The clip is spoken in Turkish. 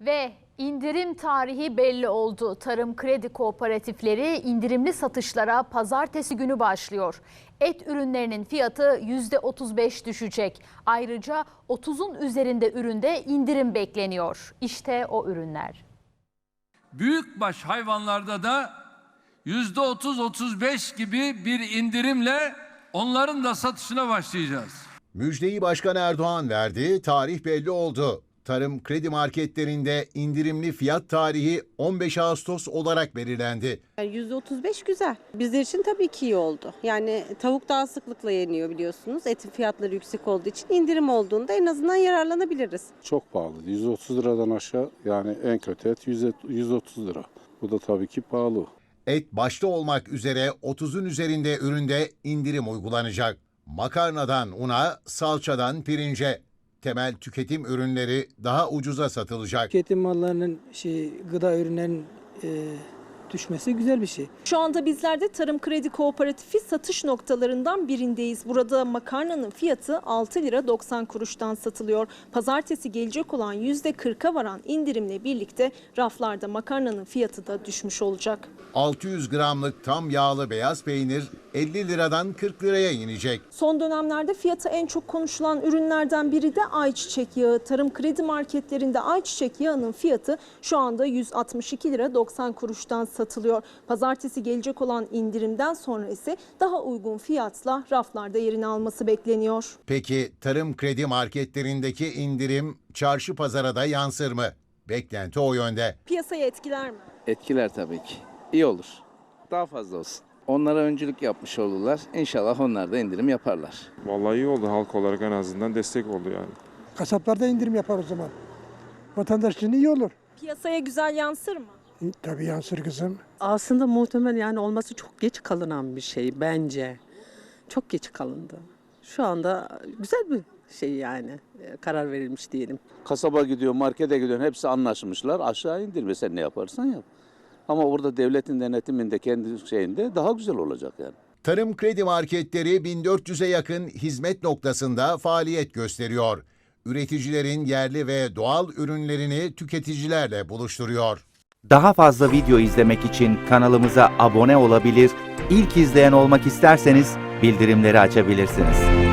Ve indirim tarihi belli oldu. Tarım Kredi Kooperatifleri indirimli satışlara pazartesi günü başlıyor. Et ürünlerinin fiyatı %35 düşecek. Ayrıca 30'un üzerinde üründe indirim bekleniyor. İşte o ürünler. Büyükbaş hayvanlarda da yüzde 30-35 gibi bir indirimle onların da satışına başlayacağız. Müjdeyi Başkan Erdoğan verdi, tarih belli oldu. Tarım kredi marketlerinde indirimli fiyat tarihi 15 Ağustos olarak belirlendi. Yani %35 güzel. Bizler için tabii ki iyi oldu. Yani tavuk daha sıklıkla yeniyor biliyorsunuz. Etin fiyatları yüksek olduğu için indirim olduğunda en azından yararlanabiliriz. Çok pahalı. 130 liradan aşağı yani en kötü et 100 130 lira. Bu da tabii ki pahalı. Et başta olmak üzere 30'un üzerinde üründe indirim uygulanacak. Makarnadan una, salçadan pirince. Temel tüketim ürünleri daha ucuza satılacak. Tüketim mallarının şey gıda ürünlerinin e, düşmesi güzel bir şey. Şu anda bizler de Tarım Kredi Kooperatifi satış noktalarından birindeyiz. Burada makarnanın fiyatı 6 lira 90 kuruştan satılıyor. Pazartesi gelecek olan %40'a varan indirimle birlikte raflarda makarnanın fiyatı da düşmüş olacak. 600 gramlık tam yağlı beyaz peynir 50 liradan 40 liraya inecek. Son dönemlerde fiyatı en çok konuşulan ürünlerden biri de ayçiçek yağı. Tarım kredi marketlerinde ayçiçek yağının fiyatı şu anda 162 lira 90 kuruştan satılıyor. Pazartesi gelecek olan indirimden sonra ise daha uygun fiyatla raflarda yerini alması bekleniyor. Peki tarım kredi marketlerindeki indirim çarşı pazara da yansır mı? Beklenti o yönde. Piyasaya etkiler mi? Etkiler tabii ki. İyi olur. Daha fazla olsun. Onlara öncülük yapmış oldular. İnşallah onlar da indirim yaparlar. Vallahi iyi oldu halk olarak en azından destek oldu yani. Kasaplarda indirim yapar o zaman. Vatandaş için iyi olur. Piyasaya güzel yansır mı? E, Tabii yansır kızım. Aslında muhtemel yani olması çok geç kalınan bir şey bence. Çok geç kalındı. Şu anda güzel bir şey yani e, karar verilmiş diyelim. Kasaba gidiyor, markete gidiyor. Hepsi anlaşmışlar. Aşağı indirme sen ne yaparsan yap. Ama burada devletin denetiminde kendi şeyinde daha güzel olacak yani. Tarım kredi marketleri 1400'e yakın hizmet noktasında faaliyet gösteriyor. Üreticilerin yerli ve doğal ürünlerini tüketicilerle buluşturuyor. Daha fazla video izlemek için kanalımıza abone olabilir, ilk izleyen olmak isterseniz bildirimleri açabilirsiniz.